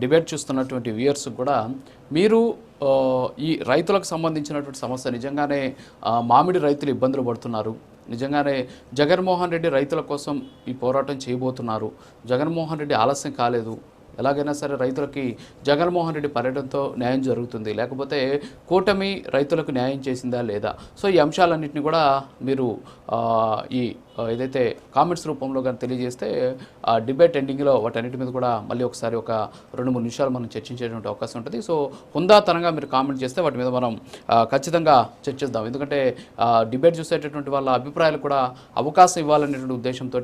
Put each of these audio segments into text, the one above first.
Debate చూస్తున్నటువంటి viewers కూడా మీరు ఈ రైతులకు సంబంధించినటువంటి సమస్య నిజంగానే మామిడి రైతులు ఇబ్బందులు పడుతున్నారు. నిజంగానే జగన్మోహన్ రెడ్డి రైతుల కోసం ఈ పోరాటం చేయబోతున్నారు. జగన్మోహన్ రెడ్డి ఆలస్యం కాలేదు. ఎలాగైనా సరే రైతులకి జగన్మోహన్ రెడ్డి పర్యటనతో న్యాయం జరుగుతుంది. లేకపోతే కూటమి రైతులకు న్యాయం చేసిందా లేదా? సో ఈ అంశాలన్నింటినీ కూడా మీరు ఈ ఏదైతే కామెంట్స్ రూపంలో కానీ తెలియజేస్తే ఆ డిబేట్ ఎండింగ్లో వాటన్నిటి మీద కూడా మళ్ళీ ఒకసారి ఒక రెండు మూడు నిమిషాలు మనం చర్చించేటువంటి అవకాశం ఉంటుంది. సో హుందాతనంగా మీరు కామెంట్ చేస్తే వాటి మీద మనం ఖచ్చితంగా చర్చిద్దాం. ఎందుకంటే డిబేట్ చూసేటటువంటి వాళ్ళ అభిప్రాయాలు కూడా అవకాశం ఇవ్వాలనేటువంటి ఉద్దేశంతో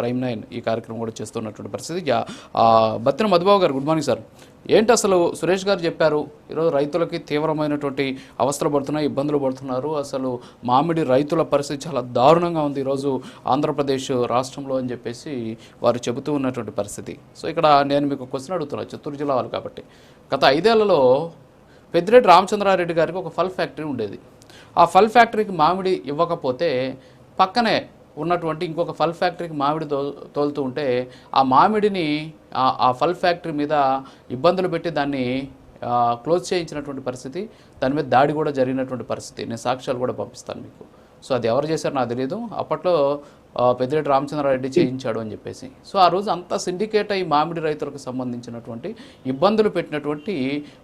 ప్రైమ్ నైన్ ఈ కార్యక్రమం కూడా చేస్తున్నటువంటి పరిస్థితి. బత్తిన మధుబాబు గారు గుడ్ మార్నింగ్ సార్ ఏంటి అసలు సురేష్ గారు చెప్పారు? ఈరోజు రైతులకి తీవ్రమైనటువంటి అవస్థలు పడుతున్నాయి ఇబ్బందులు పడుతున్నారు. అసలు మామిడి రైతుల పరిస్థితి చాలా దారుణంగా ఉంది ఈరోజు ఆంధ్రప్రదేశ్ రాష్ట్రంలో అని చెప్పేసి వారు చెబుతూ ఉన్నటువంటి పరిస్థితి. సో ఇక్కడ నేను మీకు క్వశ్చన్ అడుగుతున్నాను చిత్తూరు జిల్లా వాళ్ళు కాబట్టి. గత ఐదేళ్ళలో పెద్దిరెడ్డి రామచంద్రారెడ్డి గారికి ఒక ఫల్ ఫ్యాక్టరీ ఉండేది. ఆ ఫల్ ఫ్యాక్టరీకి మామిడి ఇవ్వకపోతే పక్కనే ఉన్నటువంటి ఇంకొక ఫల్ ఫ్యాక్టరీకి మామిడి తో తోలుతూ ఉంటే ఆ మామిడిని ఆ- ఫల్ ఫ్యాక్టరీ మీద ఇబ్బందులు పెట్టి దాన్ని క్లోజ్ చేయించినటువంటి పరిస్థితి దాని మీద దాడి కూడా జరిగినటువంటి పరిస్థితి. నేను సాక్ష్యాలు కూడా పంపిస్తాను మీకు. సో అది ఎవరు చేశారో నాకు తెలియదు. అప్పట్లో పెద్దిరెడ్డి రామచంద్రారెడ్డి చేయించాడు అని చెప్పేసి. సో ఆ రోజు అంతా సిండికేట్ అయ్యి మామిడి రైతులకు సంబంధించినటువంటి ఇబ్బందులు పెట్టినటువంటి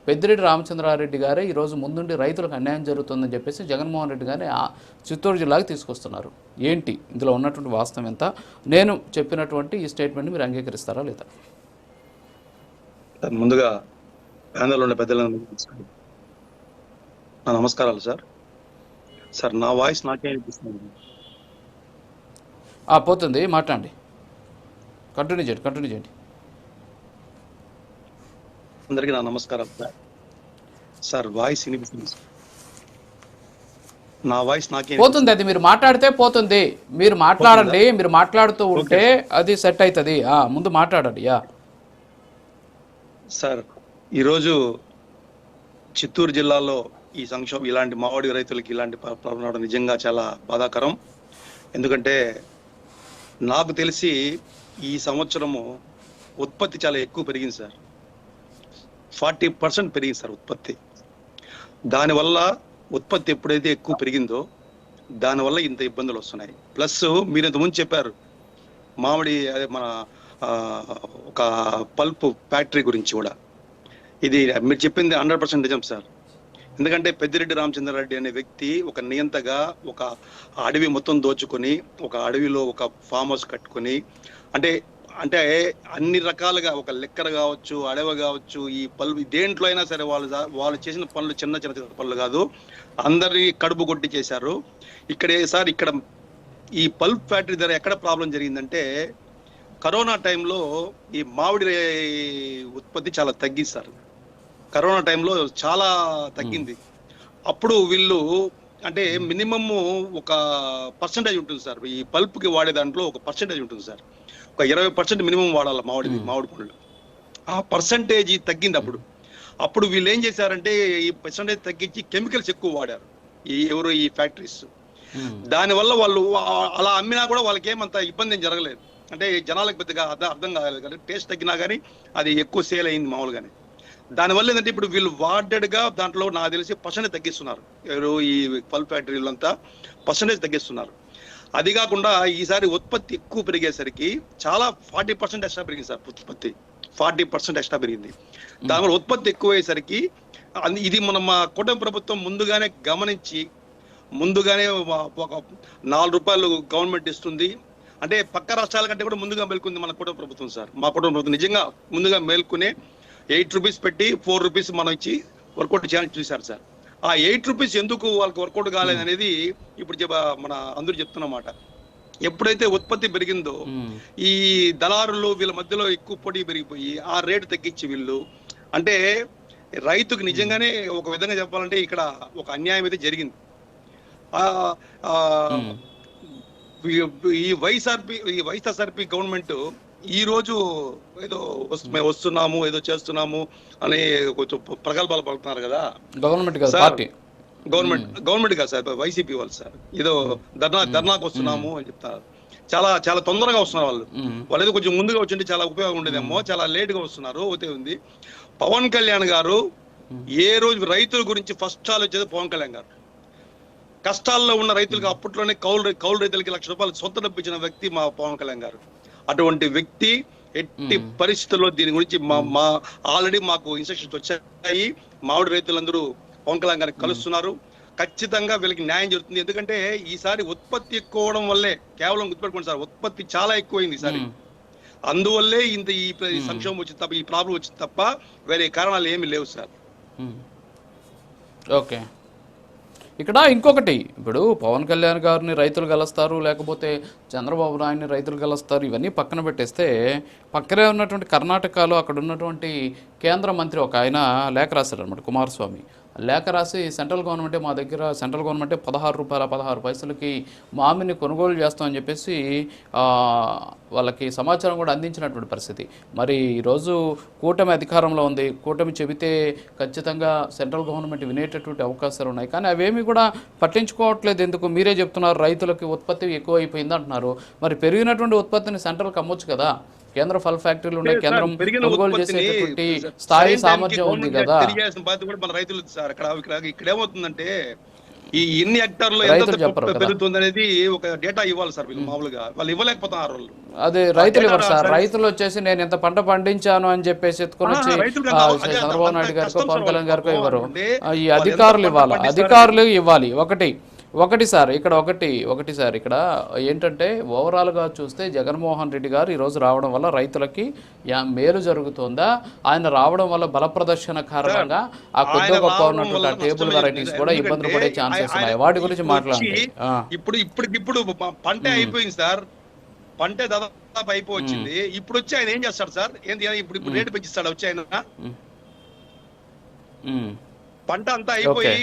పెద్దిరెడ్డి రామచంద్రారెడ్డి గారే ఈరోజు ముందుండి రైతులకు అన్యాయం జరుగుతుందని చెప్పేసి జగన్మోహన్ రెడ్డి గారిని ఆ చిత్తూరు జిల్లాకి తీసుకొస్తున్నారు. ఏంటి? ఇందులో ఉన్నటువంటి వాస్తవం ఎంత? నేను చెప్పినటువంటి ఈ స్టేట్మెంట్ మీరు అంగీకరిస్తారా లేదా? ముందుగా ప్యానెల్ ఉన్న నమస్కారాలు సార్. సార్ నా వాయిస్ నాకే అనిపిస్తుంది. పోతుంది మాట్లాడండి. కంటిన్యూ చేయండి కంటిన్యూ చేయండి. అందరికీ నా నమస్కారం సార్. వాయిస్ వినిపిస్తుంది. నా వాయిస్ నాకే పోతుంది అది మీరు మాట్లాడితే పోతుంది. మీరు మాట్లాడండి మీరు మాట్లాడుతూ ఉంటే అది సెట్ అవుతుంది ఆ, ముందు మాట్లాడండి యా. సార్ ఈరోజు చిత్తూరు జిల్లాలో ఈ సంక్షోభం ఇలాంటి మామిడి రైతులకి ఇలాంటి ప్ర- ప్రాబ్లం రావడం నిజంగా చాలా బాధాకరం. ఎందుకంటే నాకు తెలిసి ఈ సంవత్సరము ఉత్పత్తి చాలా ఎక్కువ పెరిగింది సార్. ఫార్టీ పర్సెంట్ పెరిగింది సార్ ఉత్పత్తి. దానివల్ల ఉత్పత్తి ఎప్పుడైతే ఎక్కువ పెరిగిందో దానివల్ల ఇంత ఇబ్బందులు వస్తున్నాయి. ప్లస్ మీరు ఇంతకుముందు చెప్పారు మామిడి అదే మన ఒక పల్ప్ ఫ్యాక్టరీ గురించి కూడా. ఇది మీరు చెప్పింది హండ్రెడ్ పర్సెంట్ నిజం సార్. ఎందుకంటే పెద్దిరెడ్డి రామచంద్రారెడ్డి అనే వ్యక్తి ఒక నియంతగా ఒక అడవి మొత్తం దోచుకొని ఒక అడవిలో ఒక ఫామ్ హౌస్ కట్టుకొని అంటే అంటే అన్ని రకాలుగా ఒక లెక్కర కావచ్చు అడవి కావచ్చు ఈ పనులు దేంట్లో అయినా సరే వాళ్ళు వాళ్ళు చేసిన పనులు చిన్న చిన్న చిన్న పనులు కాదు. అందరి కడుపు కొట్టి చేశారు. ఇక్కడ సార్ ఇక్కడ ఈ పల్ప్ ఫ్యాక్టరీ ధర ఎక్కడ ప్రాబ్లం జరిగిందంటే కరోనా టైంలో ఈ మామిడి ఉత్పత్తి చాలా తగ్గింది సార్. కరోనా టైంలో చాలా తగ్గింది. అప్పుడు వీళ్ళు అంటే మినిమమ్ ఒక పర్సంటేజ్ ఉంటుంది సార్. ఈ పల్ప్కి వాడే దాంట్లో ఒక పర్సంటేజ్ ఉంటుంది సార్. ఒక ఇరవై పర్సెంట్ మినిమం వాడాలి మామిడి మామిడి పండ్లు. ఆ పర్సంటేజ్ తగ్గింది అప్పుడు. అప్పుడు వీళ్ళు ఏం చేశారంటే ఈ పర్సంటేజ్ తగ్గించి కెమికల్స్ ఎక్కువ వాడారు. ఈ ఎవరు ఈ ఫ్యాక్టరీస్. దానివల్ల వాళ్ళు అలా అమ్మినా కూడా వాళ్ళకి ఏమంత ఇబ్బంది ఏం జరగలేదు. అంటే జనాలకు పెద్దగా అర్థం కాలేదు. కానీ టేస్ట్ తగ్గినా కానీ అది ఎక్కువ సేల్ అయింది మామూలుగానే. దానివల్ల ఏంటంటే ఇప్పుడు వీళ్ళు వాడెడ్గా దాంట్లో నాకు తెలిసి పర్సెంటేజ్ తగ్గిస్తున్నారు. ఎవరు ఈ పల్ ఫ్యాక్టరీలంతా పర్సెంటేజ్ తగ్గిస్తున్నారు. అది కాకుండా ఈసారి ఉత్పత్తి ఎక్కువ పెరిగేసరికి చాలా ఫార్టీ పర్సెంట్ ఎక్స్ట్రా పెరిగింది సార్ ఉత్పత్తి. ఫార్టీ పర్సెంట్ ఎక్స్ట్రా పెరిగింది. దానివల్ల ఉత్పత్తి ఎక్కువ అయ్యేసరికి ఇది మన మా కూటమి ప్రభుత్వం ముందుగానే గమనించి ముందుగానే ఒక- ఒక నాలుగు రూపాయలు గవర్నమెంట్ ఇస్తుంది. అంటే పక్క రాష్ట్రాల కంటే కూడా ముందుగా మేల్కొంది మన కుటుంబ ప్రభుత్వం సార్. మా కుటుంబ ప్రభుత్వం నిజంగా ముందుగా మేల్కొనే ఎయిట్ రూపీస్ పెట్టి ఫోర్ రూపీస్ మనం ఇచ్చి వర్కౌట్ చేయాలని చూశారు సార్. ఆ ఎయిట్ రూపీస్ ఎందుకు వాళ్ళకి వర్కౌట్ కాలేదు అనేది ఇప్పుడు మన అందరూ చెప్తున్నమాట. ఎప్పుడైతే ఉత్పత్తి పెరిగిందో ఉమ్. ఈ దళారులు వీళ్ళ మధ్యలో ఎక్కువ పోటీ పెరిగిపోయి ఆ రేటు తగ్గించి వీళ్ళు. అంటే రైతుకు నిజంగానే ఒక విధంగా చెప్పాలంటే ఇక్కడ ఒక అన్యాయం అయితే జరిగింది. ఈ వైఎస్ఆర్పి ఈ వైఎస్ఆర్పి గవర్నమెంట్ ఈ రోజు ఏదో మేము వస్తున్నాము ఏదో చేస్తున్నాము అని కొంచెం ప్రగల్భాలు పలుకుతున్నారు కదా. Government party. గవర్నమెంట్ గవర్నమెంట్ కాదు సార్ వైసీపీ వాళ్ళు సార్. ఏదో ధర్నా ధర్నాకు వస్తున్నాము అని చెప్తారు. చాలా చాలా తొందరగా వస్తున్నారు వాళ్ళు. వాళ్ళు ఏదో కొంచెం ముందుగా వచ్చింటే చాలా ఉపయోగం ఉండేదేమో చాలా లేట్గా వస్తున్నారు ఒకటే ఉంది. పవన్ కళ్యాణ్ గారు ఏ రోజు రైతుల గురించి ఫస్ట్ ఆలోచించేది పవన్ కళ్యాణ్ గారు. కష్టాల్లో ఉన్న రైతులకు అప్పట్లోనే కౌలు కౌలు రైతులకి లక్ష రూపాయలు సొంత డబ్బు ఇచ్చిన వ్యక్తి మా పవన్ కళ్యాణ్ గారు. అటువంటి వ్యక్తి ఎట్టి పరిస్థితుల్లో దీని గురించి మా మా ఆల్రెడీ మాకు ఇన్స్ట్రక్షన్స్ వచ్చాయి. మామిడి రైతులందరూ పవన్ కళ్యాణ్ గారిని కలుస్తున్నారు. ఖచ్చితంగా వీళ్ళకి న్యాయం జరుగుతుంది. ఎందుకంటే ఈసారి ఉత్పత్తి ఎక్కువ అవడం వల్లే కేవలం గుర్తుపెట్టుకోండి సార్ ఉత్పత్తి చాలా ఎక్కువైంది ఈసారి. అందువల్లే ఇంత ఈ సంక్షోభం వచ్చింది తప్ప ఈ ప్రాబ్లం వచ్చింది తప్ప వేరే కారణాలు ఏమీ లేవు సార్. ఓకే. ఇక్కడ ఇంకొకటి ఇప్పుడు పవన్ కళ్యాణ్ గారిని రైతులు కలుస్తారు లేకపోతే చంద్రబాబు నాయుడిని రైతులు కలుస్తారు ఇవన్నీ పక్కన పెట్టేస్తే పక్కనే ఉన్నటువంటి కర్ణాటకలో అక్కడ ఉన్నటువంటి కేంద్ర మంత్రి ఒక ఆయన లేఖ రాశారు అనమాట కుమారస్వామి. లేఖ రాసి సెంట్రల్ గవర్నమెంటే మా దగ్గర సెంట్రల్ గవర్నమెంటే పదహారు రూపాయల పదహారు పైసలకి మామిని కొనుగోలు చేస్తామని చెప్పేసి వాళ్ళకి సమాచారం కూడా అందించినటువంటి పరిస్థితి. మరి ఈరోజు కూటమి అధికారంలో ఉంది. కూటమి చెబితే ఖచ్చితంగా సెంట్రల్ గవర్నమెంట్ వినేటటువంటి అవకాశాలు ఉన్నాయి. కానీ అవేమి కూడా పట్టించుకోవట్లేదు ఎందుకు? మీరే చెప్తున్నారు రైతులకి ఉత్పత్తి ఎక్కువ అయిపోయింది అంటున్నారు మరి పెరిగినటువంటి ఉత్పత్తిని సెంట్రల్కి అమ్మొచ్చు కదా? కేంద్ర ఫల్ ఫ్యాక్టరీలు ఉన్నాయి కేంద్రం కొనుగోలు చేసేటటువంటి సరైన స్థాయి సామర్థ్యం ఉంది కదా బాధ్యత కూడా మన రైతులు సార్ అక్కడ ఇక్కడ ఇక్కడ ఏమవుతుందంటే ఈ ఎన్ని హెక్టార్లో ఎంత. పెరుగుతుంది అనేది ఒక డేటా ఇవ్వాలి సార్ వీళ్ళు మామూలుగా వాళ్ళు ఇవ్వలేకపోతున్నారు వాళ్ళు అదే రైతులు ఇవ్వరు సార్. రైతులు వచ్చేసి నేను ఇంత పంట పండించాను అని చెప్పేసి ఎత్తుకొని వచ్చి చంద్రబాబు నాయుడు గారికో పవన్ కళ్యాణ్ గారికో. ఇవ్వరు ఈ ఎంత అధికారులు ఇవ్వాలి? అధికారులు ఇవ్వాలి ఒకటి ఒకటి సార్ ఇక్కడ ఒకటి ఒకటి సార్ ఇక్కడ ఏంటంటే ఓవరాల్గా చూస్తే జగన్మోహన్ రెడ్డి గారు ఈరోజు రావడం వల్ల రైతులకి మేలు జరుగుతుందా? ఆయన రావడం వల్ల బల ప్రదర్శన కారణంగా ఆ కొద్ది గొప్ప ఉన్నటువంటి టేబుల్ వెరైటీస్. కూడా ఇబ్బందులు పడే ఛాన్సెస్ ఉన్నాయి. వాటి గురించి ఇప్పుడు మాట్లాడండి. ఇప్పుడు ఇప్పటికిప్పుడు ప- పంటే అయిపోయింది సార్. పంటే దాదాపు అయిపోవచ్చింది. ఇప్పుడు వచ్చి ఆయన ఏం చేస్తాడు సార్? ఏంది ఇప్పుడు ఇప్పుడు రేటు పెంచిస్తాడు వచ్చి ఆయన? పంట అంతా అయిపోయి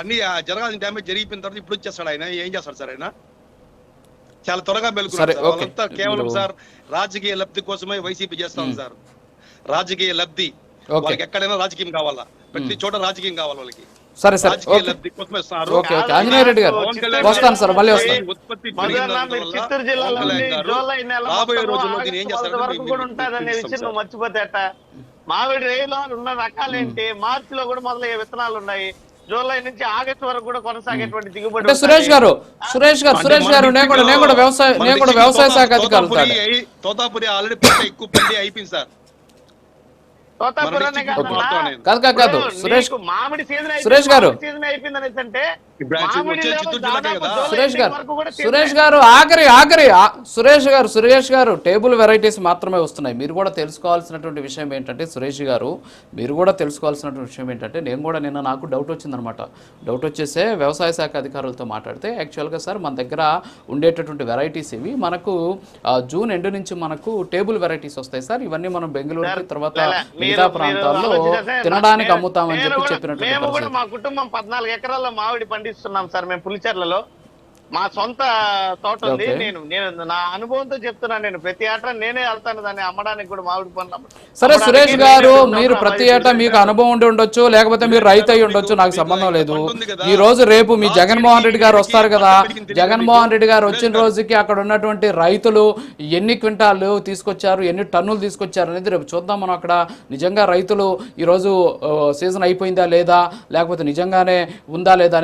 అన్ని ఆ జరగాల్సిన డ్యామేజ్ జరిగిపోయిన తర్వాత ఇప్పుడు వచ్చేస్తాడు ఆయన. ఏం చేస్తాడు సార్ ఆయన? చాలా త్వరగా. వాళ్ళంతా కేవలం సార్ రాజకీయ లబ్ధి కోసమే వైసీపీ చేస్తాం సార్. రాజకీయ లబ్ధి. వాళ్ళకి ఎక్కడైనా రాజకీయం కావాలా? ప్రతి చోట రాజకీయం కావాలి వాళ్ళకి. సరే సరే. ఆంజనేయ రెడ్డి గారు వస్తాను సార్ మళ్ళీ వస్తాను. రాబోయే రోజుల్లో ఏం మర్చిపోతే? మామిడి రేలో ఉన్న రకాలేంటి మార్చిలో కూడా మొదలయ్యే విత్తనాలు ఉన్నాయి. జూలై నుంచి ఆగస్టు వరకు కూడా కొనసాగేటువంటి దిగుబడి సురేష్. గారు సురేష్ గారు సురేష్ గారు నేను కూడా నేను కూడా వ్యవసాయ నేను కూడా వ్యవసాయ శాఖ అధికారులు తోతాపురి ఆల్రెడీ పంట ఎక్కువ పండి అయిపోయింది సార్ తోతాపురనే మన కాదన్నా. డిస్ట్రిక్ట్ మొత్తం నేను. కాదు కాదు కాదు. సురేష్ మామిడి సీజన్ సురేష్ గారు. సీజన్ అయిపోయింది సురేష్ గారు సురేష్ గారు ఆఖరి ఆఖరి సురేష్ గారు సురేష్ గారు టేబుల్ వెరైటీస్ మాత్రమే వస్తున్నాయి. మీరు కూడా తెలుసుకోవాల్సినటువంటి విషయం ఏంటంటే సురేష్ గారు మీరు కూడా తెలుసుకోవాల్సినటువంటి విషయం ఏంటంటే నేను కూడా నిన్న నాకు డౌట్ వచ్చిందనమాట డౌట్ వచ్చేసే వ్యవసాయ శాఖ అధికారులతో మాట్లాడితే యాక్చువల్గా సార్ మన దగ్గర ఉండేటటువంటి వెరైటీస్ ఇవి మనకు జూన్ ఎండు నుంచి మనకు టేబుల్ వెరైటీస్ వస్తాయి సార్. ఇవన్నీ మనం బెంగళూరు తర్వాత మిగతా ప్రాంతాల్లో తినడానికి అమ్ముతామని చెప్పి మేము కూడా పరిస్థితి. మా కుటుంబం పద్నాలుగు ఎకరాల్లో మామిడి పండిస్తున్నాం సార్ మేము పులిచెర్లలో. మా సొంత తోట ఉంది. నేను నేను నా అనుభవంతో చెప్తున్నాను. నేను ప్రతి ఏటా నేనే వెళ్తాను. దాన్ని అమ్మడానికి కూడా మామిడి పండ్లు సరే సురేష్ గారు. మీరు ప్రతి ఏటా మీకు అనుభవం ఉండి ఉండొచ్చు లేకపోతే మీరు రైతు అయి ఉండొచ్చు నాకు సంబంధం లేదు. ఈ రోజు రేపు మీ జగన్మోహన్ రెడ్డి గారు వస్తారు కదా. జగన్మోహన్ రెడ్డి గారు వచ్చిన రోజుకి అక్కడ ఉన్నటువంటి రైతులు ఎన్ని క్వింటాలు తీసుకొచ్చారు ఎన్ని టన్నులు తీసుకొచ్చారు అనేది రేపు చూద్దాం మనం అక్కడ. నిజంగా రైతులు ఈరోజు సీజన్ అయిపోయిందా లేదా లేకపోతే నిజంగానే ఉందా లేదా